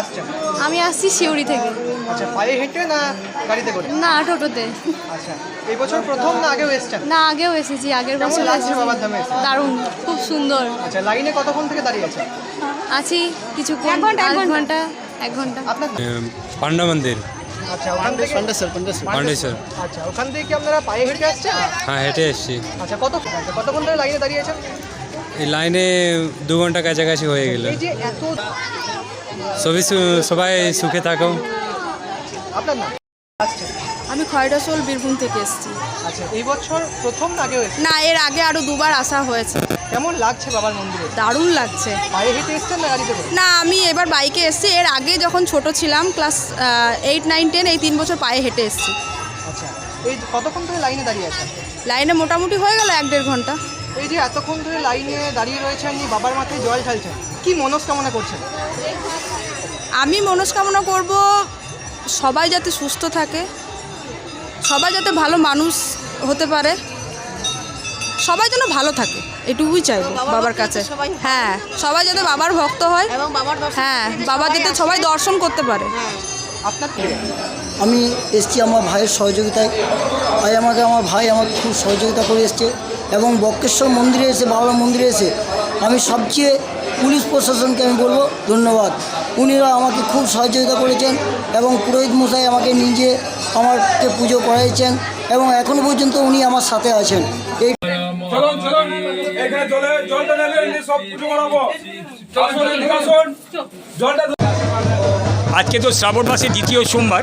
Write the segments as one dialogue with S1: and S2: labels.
S1: আসছেন
S2: আমি আসছি শিউরি থেকে।
S1: আচ্ছা পায়ে হেঁটে না গাড়িতে করে?
S2: না টোটোতে।
S1: আচ্ছা এই বছর প্রথম না আগেও এসছেন?
S2: না আগেও এসেছি আগের বছর
S1: লাগছে বাবার ধামে?
S2: দারুণ খুব সুন্দর।
S1: আচ্ছা লাইনে কতক্ষণ থেকে দাঁড়িয়ে আছেন?
S2: আছি কিছু
S3: এক ঘণ্টা, এক
S2: ঘণ্টা। এক ঘণ্টা।
S1: আপনার
S4: পান্ডা মন্দির।
S1: আচ্ছা ওখান থেকে
S4: পান্ডেশ্বর
S1: আচ্ছা ওখান থেকে কি আপনারা পায়ে হেঁটে আসছেন?
S4: হ্যাঁ হেঁটে এসছি।
S1: আচ্ছা কত আচ্ছা, কতক্ষণ ধরে লাইনে দাঁড়িয়ে আছেন?
S4: এই লাইনে দু ঘণ্টা কাছাকাছি হয়ে গেল।
S1: এই যে এত
S4: সবই সবাই সুখে থাকো
S1: আপনার নাম?
S3: আমি খয়রাসোল বীরভূম থেকে এসেছি।
S1: আচ্ছা এই বছর প্রথম না আগেও
S3: না এর আগে আরও দুবার আসা হয়েছে।
S1: কেমন লাগছে বাবার মন্দিরে?
S3: দারুণ লাগছে।
S1: পায়ে হেঁটে এসছেন না গাড়িতে করে?
S3: না আমি এবার বাইকে এসেছি। এর আগে যখন ছোট ছিলাম ক্লাস এইট নাইন টেন এই তিন বছর পায়ে হেঁটে এসেছি।
S1: আচ্ছা এই কতক্ষণ ধরে লাইনে দাঁড়িয়ে আছেন?
S3: লাইনে মোটামুটি হয়ে গেল এক দেড় ঘণ্টা।
S1: এই যে এতক্ষণ ধরে লাইনে দাঁড়িয়ে রয়েছেন আপনি বাবার মাথায় জল ঢালছেন কি মনস্কামনা করছেন?
S3: আমি মনস্কামনা করব সবাই যাতে সুস্থ থাকে সবাই যাতে ভালো মানুষ হতে পারে সবাই যেন ভালো থাকে এটুকুই চাইব বাবার কাছে। হ্যাঁ সবাই যাতে বাবার ভক্ত হয়
S5: এবং বাবার
S3: হ্যাঁ বাবা যাতে সবাই দর্শন করতে পারে।
S5: হ্যাঁ
S1: আপনার
S6: আমি এসছি আমার ভাইয়ের সহযোগিতায়। আজ আমাকে আমার ভাই আমাকে খুব সহযোগিতা করে এসছে। এবং বক্রেশ্বর মন্দিরে এসে বাবার মন্দিরে এসে আমি সবচেয়ে পুলিশ প্রশাসনকে আমি বলব ধন্যবাদ। উনিরা আমাকে খুব সহযোগিতা করেছেন এবং পুরোহিত মশাই আমাকে নিজে আমাকে পুজো করাইছেন এবং এখনও পর্যন্ত উনি আমার সাথে আছেন। এই
S7: চলুন চলুন। এখানে জলে জলটা নেবে সব পুজো করাবো। আসুন এদিকে আসুন। জলটা
S8: আজকে তো শ্রাবণ মাসের দ্বিতীয় সোমবার।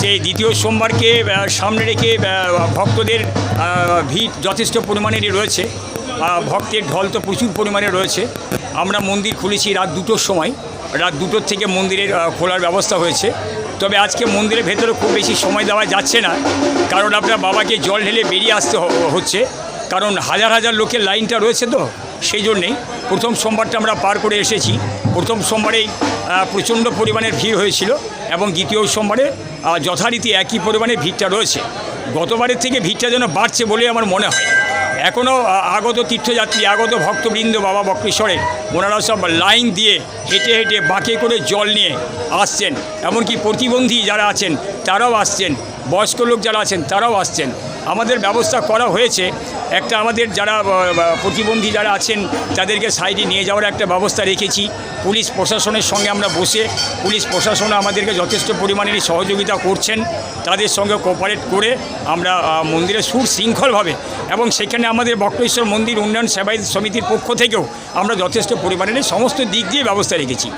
S8: সেই দ্বিতীয় সোমবারকে সামনে রেখে ভক্তদের ভিড় যথেষ্ট পরিমাণেরই রয়েছে। ভক্তের ঢল তো প্রচুর পরিমাণে রয়েছে। আমরা মন্দির খুলেছি রাত দুটোর সময়। রাত দুটোর থেকে মন্দিরের খোলার ব্যবস্থা হয়েছে। তবে আজকে মন্দিরের ভেতরে খুব বেশি সময় দেওয়া যাচ্ছে না। কারণ আপনার বাবাকে জল ঢেলে বেরিয়ে আসতে হচ্ছে। কারণ হাজার হাজার লোকের লাইনটা রয়েছে তো, সেই জন্যেই প্রথম সোমবারটা আমরা পার করে এসেছি। প্রথম সোমবারেই প্রচণ্ড পরিমাণের ভিড় হয়েছিল। এবং দ্বিতীয় সোমবারে যথারীতি একই পরিমাণে ভিড়টা রয়েছে। গতবারের থেকে ভিড়টা যেন বাড়ছে বলে আমার মনে হয়। এখনও আগত তীর্থযাত্রী, আগত ভক্তবৃন্দ বাবা বক্রেশ্বরের ওনারা সব লাইন দিয়ে হেঁটে হেঁটে বাঁকে করে জল নিয়ে আসছেন। এমনকি প্রতিবন্ধী যারা আছেন, তারাও আসছেন। বয়স্ক লোক যারা আছেন, তারাও আসছেন। আমাদের ব্যবস্থা করা হয়েছে। একটা আমাদের যারা প্রতিবন্ধী যারা আছেন, তাদেরকে সাইডে নিয়ে যাওয়ার একটা ব্যবস্থা রেখেছি। পুলিশ প্রশাসনের সঙ্গে আমরা বসে পুলিশ প্রশাসন আমাদেরকে যথেষ্ট পরিমাণেরই সহযোগিতা করছেন। তাদের সঙ্গে কোঅপারেট করে আমরা মন্দিরে সুশৃঙ্খলভাবে এবং সেখানে আমাদের বক্রেশ্বর মন্দির উন্নয়ন সেবায় সমিতির পক্ষ থেকেও আমরা যথেষ্ট পরিমাণে সমস্ত দিক দিয়ে ব্যবস্থা রেখেছি।